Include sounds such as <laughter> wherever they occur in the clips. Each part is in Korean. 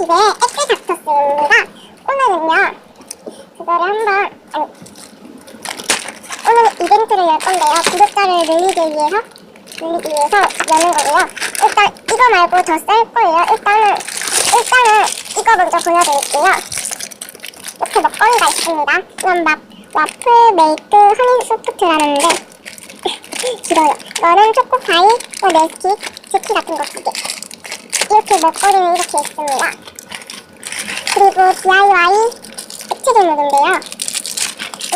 꿀팁의 에크 닥터스입니다. 오늘은요, 그거를 한번, 아니, 오늘 이벤트를 열 건데요. 구독자를 늘리기 위해서, 늘리기 위해서 여는 거고요. 일단 이거 말고 더쌀 거예요. 일단은, 일단은 이거 먼저 보여드릴게요. 이렇게 먹거리가 있습니다. 이건 막 와플 메이크 허니 소프트라는데 <laughs> 길어요. 이거는 초코파이, 뭐 네스킥, 제키 같은 거 두 개. 이렇게 먹거리는 이렇게 있습니다. 그리고 DIY 액체 종목인데요.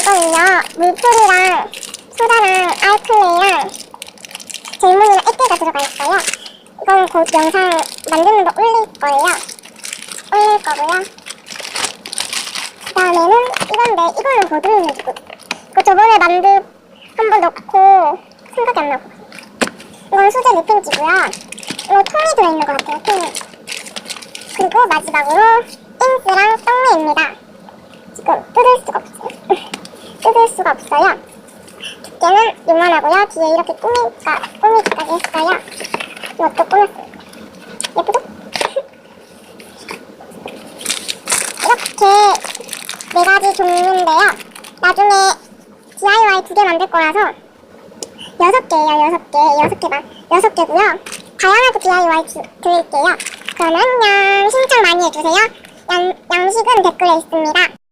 이거는요, 물풀이랑 소다랑 알클레이랑 젤몬이랑 액체가 들어가 있어요. 이건 곧 영상 만드는 거 올릴 거예요. 올릴 거고요. 그 다음에는 이건데, 이거는 보드는 누구? 이거 저번에 만두 한번 넣고 생각이 안 나고. 이건 소재 리필지고요. 이거 통이 들어있는 것 같아요, 통이. 그리고 마지막으로 인스랑 떡미입니다. 지금 뜯을 수가 없어요. <laughs> 뜯을 수가 없어요. 두께는 요만하고요. 뒤에 이렇게 꾸미까, 꾸미기까지 했어요. 이것도 꾸몄어요. 예쁘죠? <laughs> 이렇게 네 가지 종류인데요. 나중에 DIY 두 개 만들 거라서 여섯 개예요, 여섯 개. 여섯 개만. 여섯 개고요. 다양하게 DIY 주, 드릴게요. 그러면 양 신청 많이 해주세요. 양, 양식은 댓글에 있습니다.